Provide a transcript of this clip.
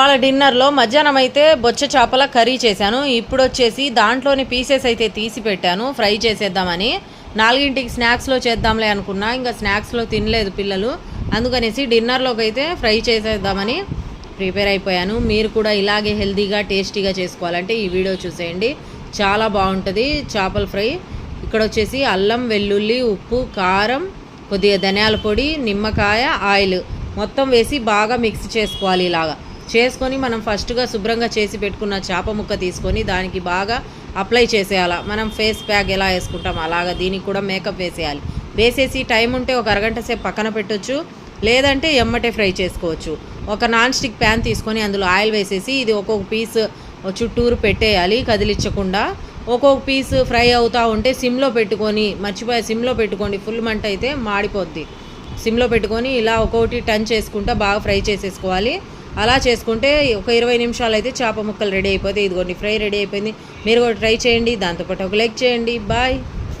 వాళ్ళ డిన్నర్లో మధ్యాహ్నం అయితే బొచ్చ చేపల కర్రీ చేశాను. ఇప్పుడు వచ్చేసి దాంట్లోని పీసెస్ అయితే తీసి పెట్టాను ఫ్రై చేసేద్దామని. నాలుగింటికి స్నాక్స్లో చేద్దాంలే అనుకున్నా. ఇంకా స్నాక్స్లో తినలేదు పిల్లలు. అందుకనేసి డిన్నర్లోకి అయితే ఫ్రై చేసేద్దామని ప్రిపేర్ అయిపోయాను. మీరు కూడా ఇలాగే హెల్తీగా టేస్టీగా చేసుకోవాలంటే ఈ వీడియో చూసేయండి. చాలా బాగుంటుంది చేపల ఫ్రై. ఇక్కడ వచ్చేసి అల్లం వెల్లుల్లి ఉప్పు కారం కొద్దిగా ధనియాల పొడి నిమ్మకాయ ఆయిల్ మొత్తం వేసి బాగా మిక్స్ చేసుకోవాలి ఇలాగా. చేసుకొని మనం ఫస్ట్గా శుభ్రంగా చేసి పెట్టుకున్న చేప ముక్క తీసుకొని దానికి బాగా అప్లై చేసేయాలి. మనం ఫేస్ ప్యాక్ ఎలా వేసుకుంటాం అలాగా దీనికి కూడా మేకప్ వేసేయాలి. వేసేసి టైం ఉంటే ఒక అరగంట సేపు పక్కన పెట్టొచ్చు లేదంటే ఎమ్మటే ఫ్రై చేసుకోవచ్చు. ఒక నాన్ స్టిక్ ప్యాన్ తీసుకొని అందులో ఆయిల్ వేసేసి ఇది ఒక్కొక్క పీస్ చుట్టూరు పెట్టేయాలి కదిలించకుండా. ఒక్కొక్క పీస్ ఫ్రై అవుతూ ఉంటే సిమ్లో పెట్టుకొని మర్చిపోయే సిమ్లో పెట్టుకోండి ఫుల్ మంట అయితే మాడిపోద్ది. సిమ్లో పెట్టుకొని ఇలా ఒక్కొక్కటి టర్న్ చేసుకుంటా బాగా ఫ్రై చేసేసుకోవాలి. అలా చేసుకుంటే ఒక ఇరవై నిమిషాలు అయితే చేప ముక్కలు రెడీ అయిపోతే ఇదిగోండి ఫ్రై రెడీ అయిపోయింది. మీరు కూడా ట్రై చేయండి దాంతోపాటు ఒక లైక్ చేయండి. బాయ్.